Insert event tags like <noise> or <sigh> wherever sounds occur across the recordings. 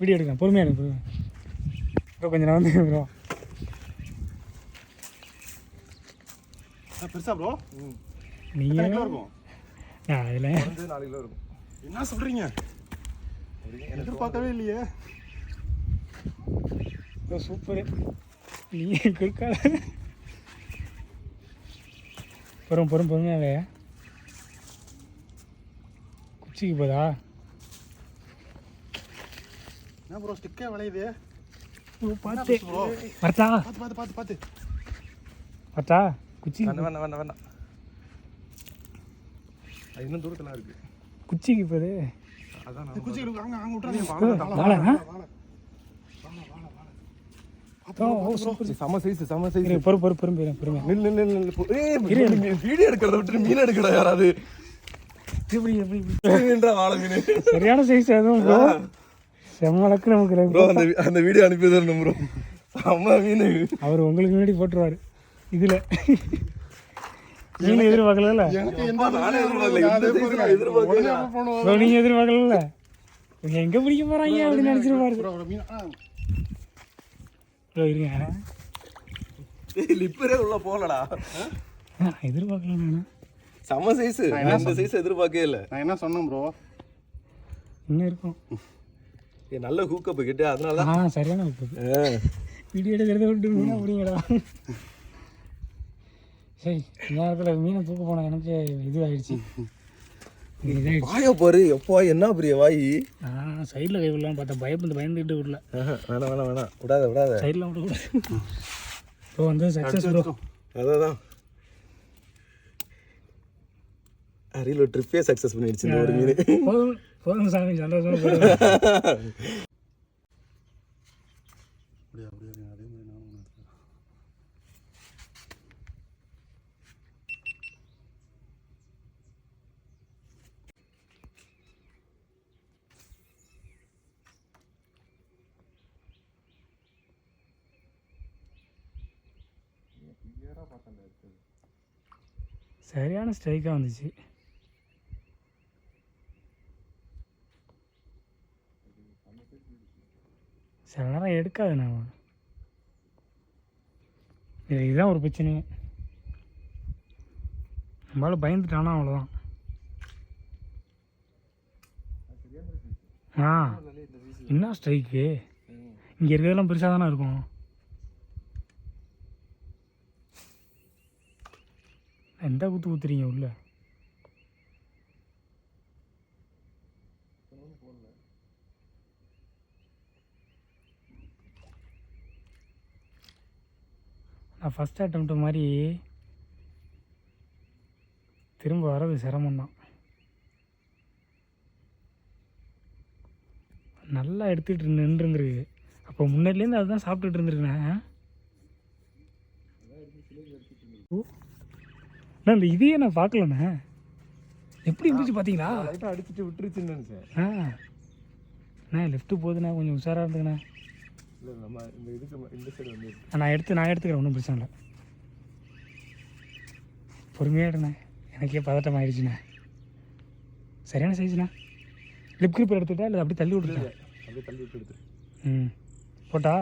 Video எடுக்கலாம். பொறுமையாக எடுங்க பொறுமையாக ப்ரோ கொஞ்சம் நான் வந்து ப்ரோ பெருசா ப்ரோ நீங்கள் இருக்கும்? நான் அதில். வந்து நாலு கிலோ இருக்கும். என்ன சொல்றீங்க? எதிர்பார்க்கவே இல்லையே. ப்ரோ சூப்பரு நீ குறுக்கால. பொறும் பொறும் பொறுமையாவே. குச்சிக்கு போதா? என்ன ப்ரோ ஸ்டிக்கே விளையுது? பார்த்து. வரட்டா பார்த்து? பார்த்து பார்த்து பார்த்து வரட்டா குச்சி. வேண்டாம் வேண்டாம் வேண்டாம் அது இன்னும் தூரத்தில் இருக்கு. குச்சிக்கு போகுது அதான் குச்சி இருக்கு அங்க அங்க சூப்பர் செம சைஸ் செம சைஸ் பொறு பொறு பொறுமை பொறுமை. நில்லு நில்லு போ. ஏய் வீடியோ எடுக்கிறத விட்டு மீன் எடுக்கடா யாராவது? இப்படி? வாழை மீன். சரியான சைஸ் அதுவும் ப்ரோ செம்மளக்கு நமக்கு ப்ரோ. அந்த அந்த வீடியோ அனுப்பி தரணும் ப்ரோ. செம்ம மீன். அவர் உங்களுக்கு முன்னாடி போட்டுருவாரு. இதுல. நீங்க எதிர்பார்க்கல. நீங்க எதிர்பார்க்கல எங்க பிடிக்க போறாங்க அப்படின்னு நினைச்சிருப்பாரு ப்ரோ இருங்க. லிப்பரே உள்ள போகலடா. எதிர்பார்க்கல நானு. செம சைஸ் இந்த சைஸ் எதிர்பார்க்கவே இல்ல. நான் என்ன சொன்னேன் ப்ரோ? இன்னும் இருக்கும். நல்ல ஹூக்கப் கிட்ட அதனால ஆ சரியான ஆ. வீடியோ எடுக்கிறத விட்டு மீன் அப்படிங்கடா சரி நேரத்தில் மீனை தூக்க போன எனக்கு இது ஆயிடுச்சு வாய பாரு எப்பா என்ன பெரிய வாய்? சைடில் கை விடலாம் பார்த்தேன் பயப்பந்து பயந்துக்கிட்டு விடல. வேணாம் வேணாம் வேணாம். விடாத விடாத. சைடில் விடக்கூடாது. இப்போ வந்து சக்ஸஸ் அதான். அரியல ட்ரிப்பே சக்ஸஸ் பண்ணிடுச்சு இந்த ஒரு மீன். <laughs> போதும் போதும் சாமி சந்தோஷமா அப்படியா சரியான ஸ்ட்ரைக்காக வந்துச்சு. சில நேரம் எடுக்காது நான். இது இதுதான் ஒரு பிரச்சனையே. நம்மளால பயந்துட்டானா அவ்வளோதான் ஆ என்ன ஸ்ட்ரைக்கு இங்கே இருக்கிறதெல்லாம் பெருசாக தானே இருக்கும். எந்த குத்து குத்துறீங்க உள்ள நான் ஃபஸ்ட் அட்டம்ப்ட் மாதிரி திரும்ப வர்றது சிரமம்தான். நல்லா எடுத்துகிட்டு நின்றுருக்கு அப்போ முன்னாடிலேருந்து அதுதான் சாப்பிட்டுட்டு நான் இந்த இதையே நான் பார்க்கலண்ணே. எப்படி இருந்துச்சு பார்த்தீங்களா? அடிச்சுட்டு விட்டுருச்சுன்னு நினைச்சேன். ஆ. அண்ணா லெஃப்ட்டு போகுதுண்ணா கொஞ்சம் உஷாராக இருந்துங்கண்ணா நான் எடுத்து நான் எடுத்துக்கிறேன் ஒன்றும் பிரச்சனை இல்லை. பொறுமையாக எடுண்ணே எனக்கே பதட்டம் ஆயிடுச்சுண்ணே. சரியான சைஸ்ண்ணா லிப் கிரிப் எடுத்துட்டா இல்லை அப்படி தள்ளி விட்டுட்டா? அப்படியே தள்ளி விட்டு ம். போட்டா?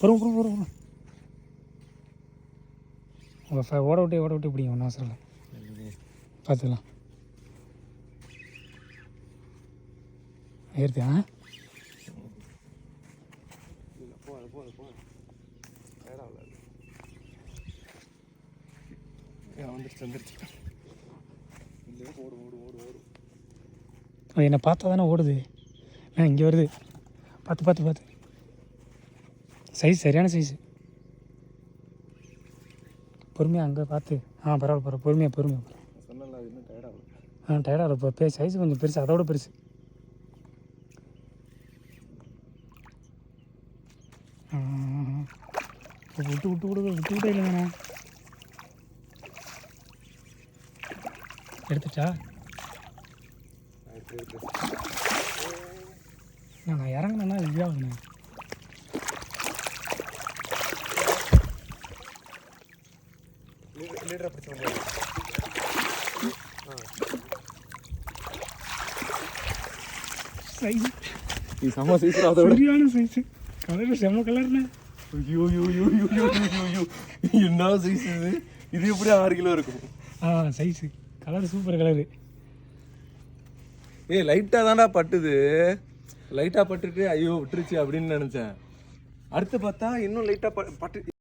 பொறும் பொறும் பொறும் பொறும். உங்கள் ஓட விட்டு ஓட விட்டு பிடிங்க ஒன்றும் அவசரம் இல்லை. பார்த்துக்கலாம். ஏறுது அது என்னை பார்த்தா தானே ஓடுது. ஆ இங்கே வருது. பார்த்து பார்த்து பார்த்து. சைஸ் சரியான சைஸு பொறுமையாக அங்கே பார்த்து ஆ பரவாயில்ல பரவாயில்ல. பொறுமையாக பொறுமையாக ஆகல. ஆ டயர்டாக இப்போ பே சைஸ் கொஞ்சம் பெருசு அதோட பெருசு. இப்போ விட்டு விட்டு விடு விட்டு விட்டே இல்லைங்கண்ணா. எடுத்துட்டா? எடுத்து எடுத்து நான் இறங்கினேன்னா இதாகுண்ணே லீடர் லீடரை பிடிச்ச முடியாது. சைஸ் இது செம்ம சைஸ் அதை விட சரியான சைஸ் கலர் செம்ம கலர்ண்ணே ஐயோ ஐயோ ஐயோ ஐயோ ஐயோ ஐயோ ஐயோ என்ன சைஸ் இது? இது எப்படி ஆறு கிலோ இருக்கும்? ஆ சைஸு கலர் சூப்பர் கலரு ஏய் லைட்டாக தான்டா பட்டுது. லைட்டாக பட்டுட்டு ஐயோ விட்டுருச்சு அப்படின்னு நினச்சேன். அடுத்து பார்த்தா இன்னும் லைட்டாக பட்டு